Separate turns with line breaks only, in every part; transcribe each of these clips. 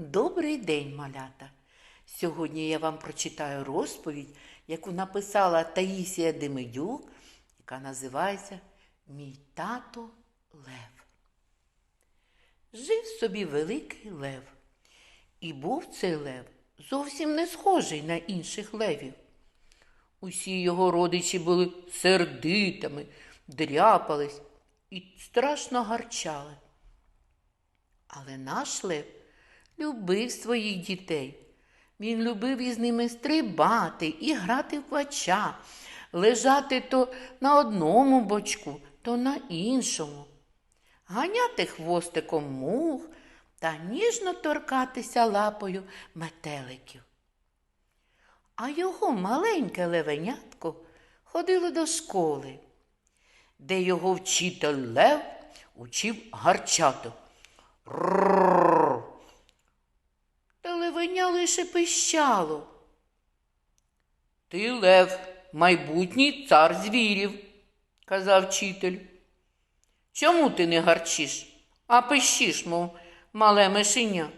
Добрий день, малята! Сьогодні я вам прочитаю розповідь, яку написала Таїсія Демидюк, яка називається Мій тато Лев. Жив собі великий лев, і був цей лев зовсім не схожий на інших левів. Усі його родичі були сердитими, дряпались і страшно гарчали. Але наш лев любив своїх дітей. Він любив із ними стрибати і грати в квача, лежати то на одному бочку, то на іншому, ганяти хвостиком мух та ніжно торкатися лапою метеликів. А його маленьке левенятко ходило до школи, де його вчитель Лев учив гарчати. Рррррр. Лише пищало. Ти, Лев, майбутній цар звірів, казав вчитель. Чому ти не гарчиш, а пищиш, мов мале мишеня?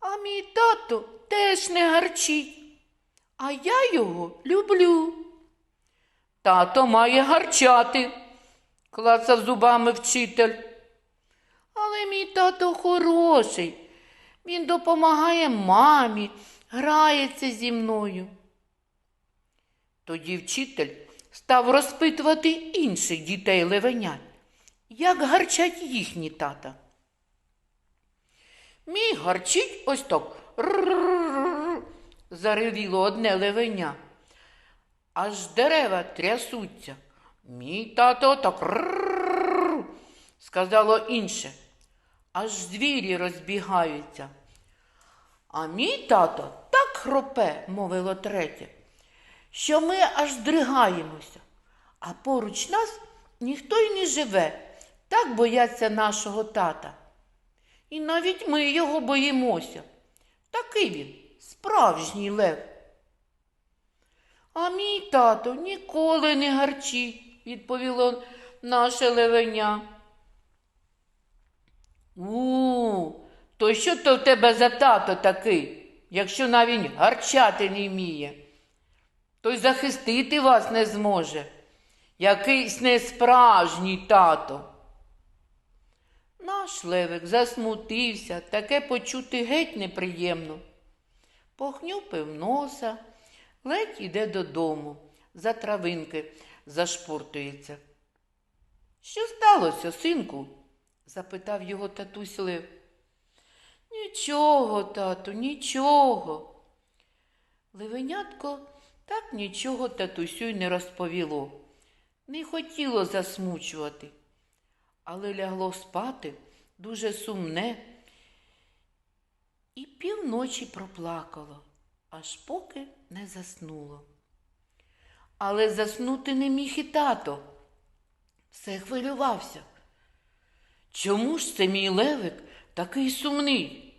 А мій тато теж не гарчить, а я його люблю. Тато має гарчати, клацав зубами вчитель. Але мій тато хороший. Він допомагає мамі, грається зі мною. Тоді вчитель став розпитувати інших дітей левенят, як гарчать їхні тата. Мій гарчить ось так. Заревіло одне левеня. Аж дерева трясуться. Мій тато так сказало інше. Аж звірі розбігаються. А мій тато так хропе, мовило третє, що ми аж здригаємося, а поруч нас ніхто й не живе, так бояться нашого тата. І навіть ми його боїмося. Такий він, справжній лев. А мій тато ніколи не гарчить, відповіло наше левеня. У, то що то в тебе за тато такий, якщо навіть гарчати не вміє? То й захистити вас не зможе. Якийсь несправжній тато. Наш левик засмутився, таке почути геть неприємно. Похнюпив носа, ледь іде додому, за травинки зашпортується. Що сталося, синку? Запитав його татусь Лев. Нічого, тату, нічого. Левенятко так нічого татусю й не розповіло. Не хотіло засмучувати, але лягло спати дуже сумне і півночі проплакало, аж поки не заснуло. Але заснути не міг і тато. Все хвилювався. Чому ж це мій левик такий сумний?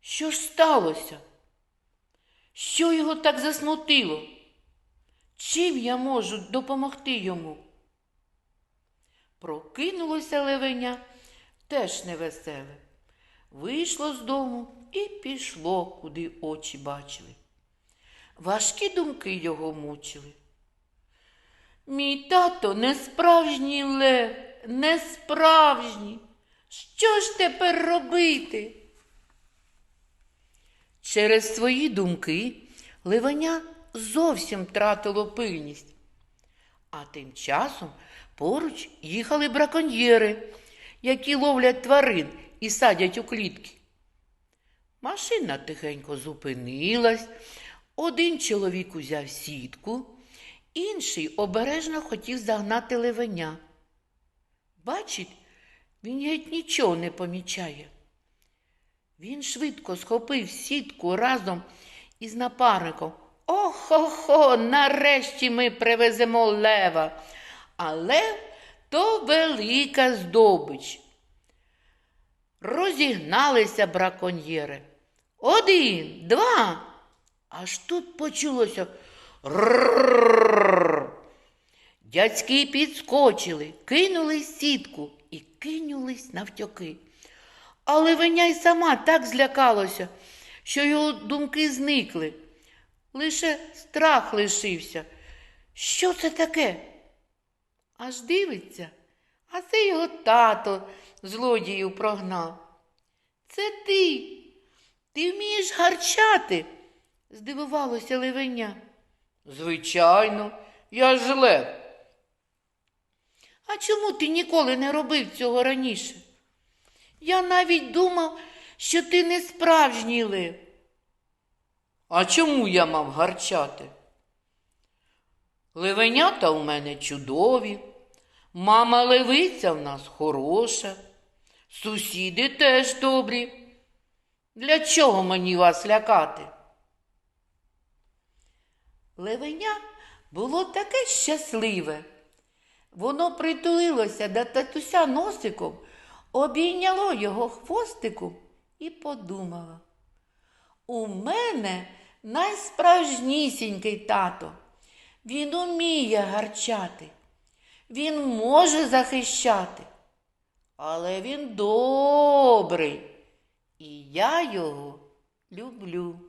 Що ж сталося? Що його так засмутило? Чим я можу допомогти йому? Прокинулося левеня теж невеселе. Вийшло з дому і пішло, куди очі бачили. Важкі думки його мучили. Мій тато не справжній лев, не справжній. Що ж тепер робити? Через свої думки ливаня зовсім втратило пильність. А тим часом поруч їхали браконьєри, які ловлять тварин і садять у клітки. Машина тихенько зупинилась, один чоловік узяв сітку, інший обережно хотів загнати ливеня. Бачить, він геть нічого не помічає. Він швидко схопив сітку разом із напарником. Охо-хо, нарешті ми привеземо лева. А лев то велика здобич. Розігналися браконьєри. Один, два. Аж тут почулося. Дядьки підскочили, кинули сітку і кинулись навтьоки. А левеня й сама так злякалося, що його думки зникли. Лише страх лишився. Що це таке? Аж дивиться, а це його тато злодіїв прогнав. Це ти. Ти вмієш гарчати? здивувалося левеня. Звичайно, я ж лев. А чому ти ніколи не робив цього раніше? Я навіть думав, що ти не справжній лев. А чому я мав гарчати? Левенята у мене чудові, мама левиця в нас хороша, сусіди теж добрі. Для чого мені вас лякати? Левеня було таке щасливе. Воно притулилося до татуся носиком, обійняло його хвостиком і подумало. У мене найсправжнісінький тато. Він уміє гарчати, він може захищати, але він добрий, і я його люблю.